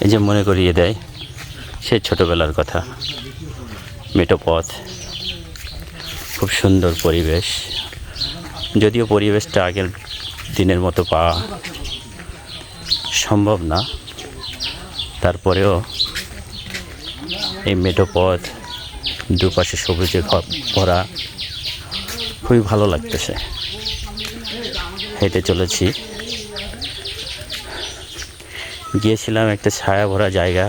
এই যে মনে করিয়ে দেয়, সে ছোটবেলার কথা। মেটো পথ। খুব সুন্দর পরিবেশ। যদিও পরিবেশটা আগের দিনের মতো পাওয়া সম্ভব না, তারপরেও এই মেটো পথ, দুপাশে সবুজে ভরা, খুবই ভালো লাগতেছে। হেঁটে চলেছি। গিয়েছিলাম একটা ছায়া ভরা জায়গা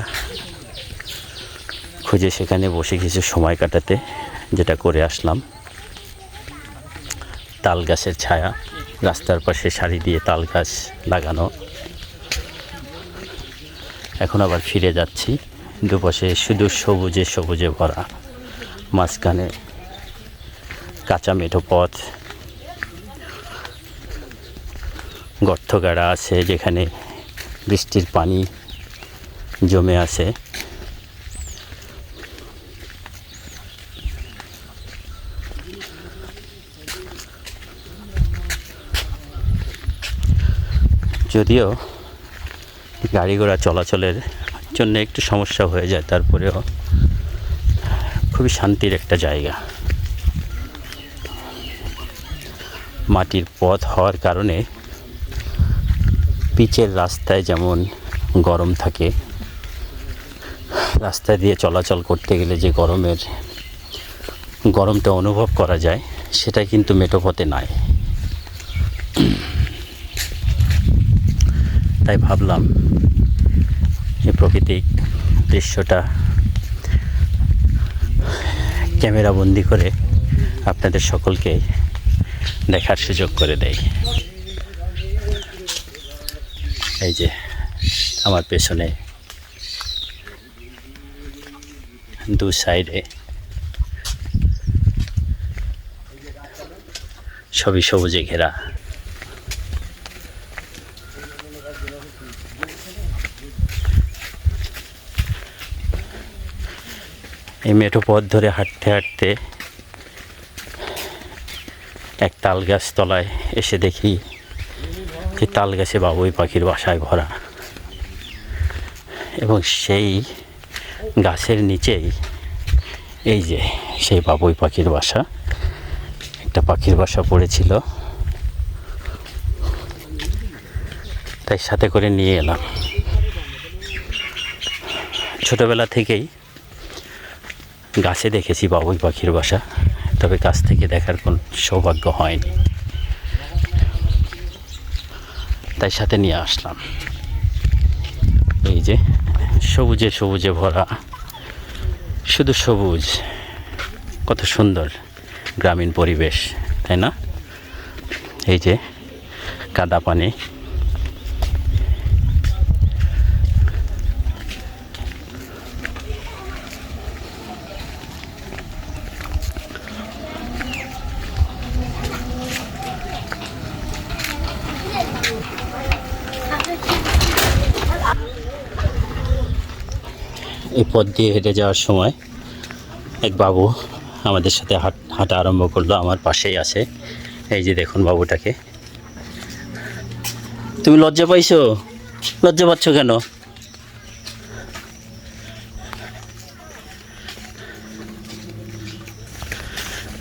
খুঁজে সেখানে বসে কিছু সময় কাটাতে, যেটা করে আসলাম। তাল গাছের ছায়া, রাস্তার পাশে সারি দিয়ে তাল গাছ লাগানো। এখন আবার ফিরে যাচ্ছি, দুপাশে শুধু সবুজে সবুজে ভরা, মাঝখানে কাঁচা মেঠো পথ। গর্ত গাড়া আছে যেখানে বৃষ্টির পানি জমে আছে। যদিও গাড়ি ঘোড়া চলাচলের জন্য একটু সমস্যা হয়ে যায়, তারপরেও খুবই শান্তির একটা জায়গা। মাটির পথ হওয়ার কারণে পিচের রাস্তায় যেমন গরম থাকে, রাস্তা দিয়ে চলাচল করতে গেলে যে গরমের, গরমটা অনুভব করা যায়, সেটা কিন্তু মেটোপথে নাই তাই ভাবলাম এই প্রাকৃতিক দৃশ্যটা ক্যামেরা বন্দি করে আপনাদের সকলকে দেখার সুযোগ করে দেয় এই যে, আমার পেছনে দু সাইডে সবই সবুজে ঘেরা। এই মেঠো পথ ধরে হাঁটতে হাঁটতে এক তাল গাছ তলায় এসে দেখি যে তাল গাছে বাবুই পাখির বাসায় ভরা। এবং সেই গাছের নিচেই এই যে সেই বাবুই পাখির বাসা, একটা পাখির বাসা পড়েছিল। তাই সাথে করে নিয়ে এলাম। ছোটবেলা থেকেই গাছে দেখেছি বাবুই পাখির বাসা, তবে কাছ থেকে দেখার কোন সৌভাগ্য হয়নি। তাই সাথে নিয়ে আসলাম। এই যে, সবুজে সবুজে ভরা, শুধু সবুজ, কত সুন্দর গ্রামীণ পরিবেশ, তাই না? এই যে, কাদা পানি এই পথ দিয়ে হেঁটে যাওয়ার সময় এক বাবু আমাদের সাথে হাট, হাঁটা আরম্ভ করল, আমার পাশেই আছে। এই যে দেখুন বাবুটাকে। তুমি লজ্জা পাইছো? লজ্জা পাচ্ছ কেন?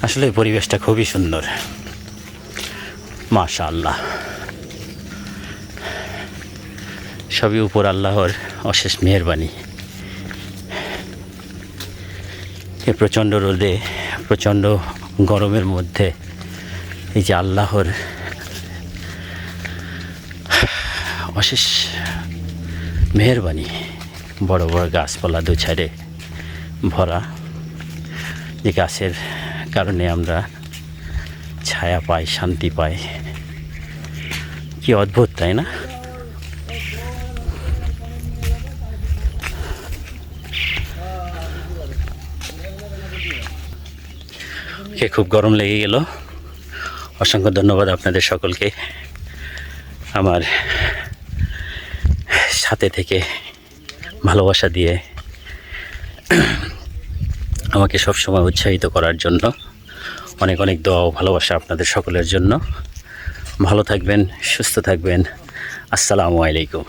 আসলে পরিবেশটা খুবই সুন্দর। মাশা আল্লাহ সবই উপর আল্লাহর অশেষ মেহরবানি এই প্রচণ্ড রোদে, প্রচণ্ড গরমের মধ্যে এই যে আল্লাহর অশেষ মেহরবানি, বড় বড় গাছপালা দু ছাড়ে ভরা। যে গাছের কারণে আমরা ছায়া পাই, শান্তি পাই। কি অদ্ভুত, তাই না? কে খুব গরম লেগে গেল। অসংখ্য ধন্যবাদ আপনাদের সকলকে। আমার সাথে থেকে ভালোবাসা দিয়ে আমাকে সব সময় উৎসাহিত করার জন্য অনেক অনেক দোয়া ও ভালোবাসা আপনাদের সকলের জন্য। ভালো থাকবেন, সুস্থ থাকবেন। আসসালামু আলাইকুম।